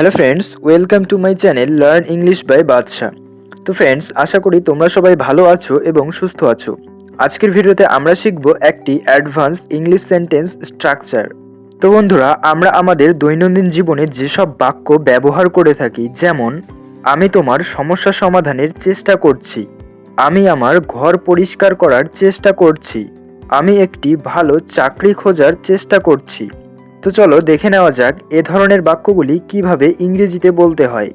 Hello friends welcome to my channel learn English by Badsha তো friends আশা করি তোমরা সবাই ভালো আছো এবং সুস্থ আছো। আজকের ভিডিওতে আমরা শিখব একটি অ্যাডভান্স ইংলিশ সেন্টেন্স স্ট্রাকচার তো বন্ধুরা, আমরা আমাদের দৈনন্দিন জীবনে যেসব বাক্য ব্যবহার করে থাকি, যেমন, আমি তোমার সমস্যা সমাধানের চেষ্টা করছি। আমি আমার ঘর পরিষ্কার করার চেষ্টা করছি। আমি একটি ভালো চাকরি খোঁজার চেষ্টা করছি। তো চলো দেখে নেওয়া যাক এ ধরনের বাক্যগুলি কীভাবে ইংরেজিতে বলতে হয়।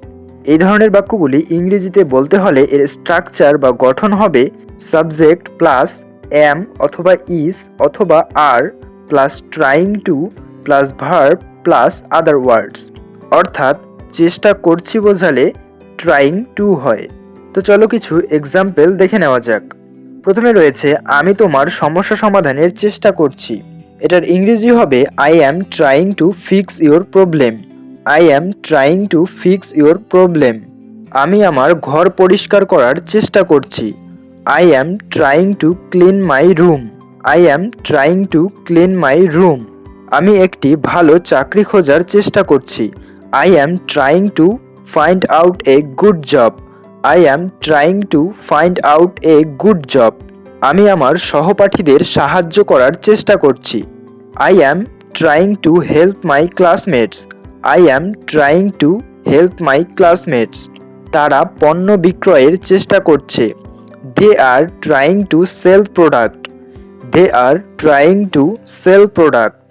এই ধরনের বাক্যগুলি ইংরেজিতে বলতে হলে এর স্ট্রাকচার বা গঠন হবে সাবজেক্ট প্লাস এম অথবা ইস অথবা are plus trying to plus verb plus other words অর্থাৎ চেষ্টা করছি বোঝালে ট্রাইং টু হয়। তো চলো কিছু এক্সাম্পল দেখে নেওয়া যাক। প্রথমে রয়েছে, আমি তোমার সমস্যা সমাধানের চেষ্টা করছি। এটার ইংরেজি হবে I am trying to fix your problem I am trying to fix your problem আমি আমার ঘর পরিষ্কার করার চেষ্টা করছি। I am trying to clean my room I am trying to clean my room আমি একটি ভালো চাকরি খোঁজার চেষ্টা করছি। I am trying to find out a good job I am trying to find out a good job আমি আমার সহপাঠীদের সাহায্য করার চেষ্টা করছি। I am trying to help my classmates I am trying to help my classmates তারা পণ্য বিক্রয়ের চেষ্টা করছে। They are trying to sell product they are trying to sell product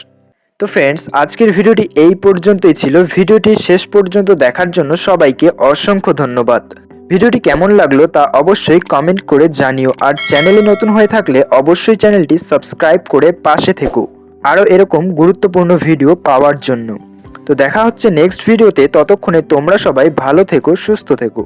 তো ফ্রেন্ডস আজকের ভিডিওটি এই পর্যন্তই ছিল। ভিডিওটি শেষ পর্যন্ত দেখার জন্য সবাইকে অসংখ্য ধন্যবাদ। ভিডিওটি কেমন লাগল তা অবশ্যই কমেন্ট করে জানিও। আর চ্যানেলে নতুন হয়ে থাকলে অবশ্যই চ্যানেলটি সাবস্ক্রাইব করে পাশে থেকো। আরও এরকম গুরুত্বপূর্ণ ভিডিও পাওয়ার জন্য। তো দেখা হচ্ছে নেক্সট ভিডিওতে ততক্ষণে তোমরা সবাই ভালো থেকো, সুস্থ থেকো।